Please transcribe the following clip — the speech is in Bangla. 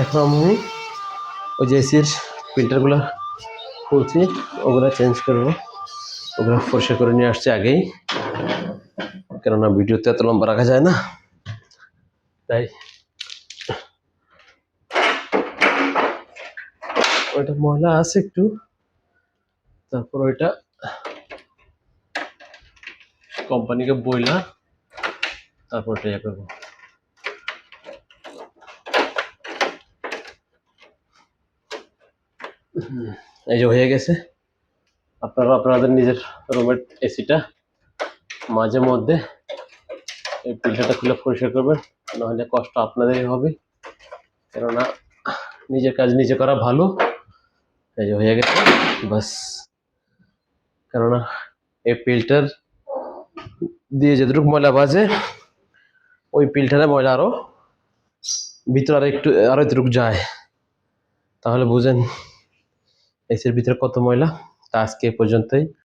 এখন আমি ওই যে এসির ফিল্টারগুলো খুলছি, ওগুলো চেঞ্জ করব। ওগুলো পরিষ্কার করে নিয়ে আসছি আগেই। কেননা ভিডিওতে এত লম্বা রাখা যায় না। তাই ওইটা ময়লা আছে একটু। তারপর ওইটা কোম্পানিকে বইলা, তারপর ওটা ইয়ে করব। এই যে হয়ে গেছে। আপনারা, আপনাদের নিজের রুমের এসিটা মাঝে মধ্যে এই ফিল্টারটা খুলে পরিষ্কার করবেন, নাহলে কষ্ট আপনাদেরই হবে। কেননা নিজের কাজ নিজে করা ভালো। এই যে হয়ে গেছে বাস কেননা এই ফিল্টার দিয়ে যেটুকু ময়লা বাজে, ওই ফিল্টারে ময়লা আরও ভিতরে আরও একটু, আরও এতটুকু যায়। তাহলে বুঝেন এসির ভিতরে কত ময়লা? তা আজকে পর্যন্তই।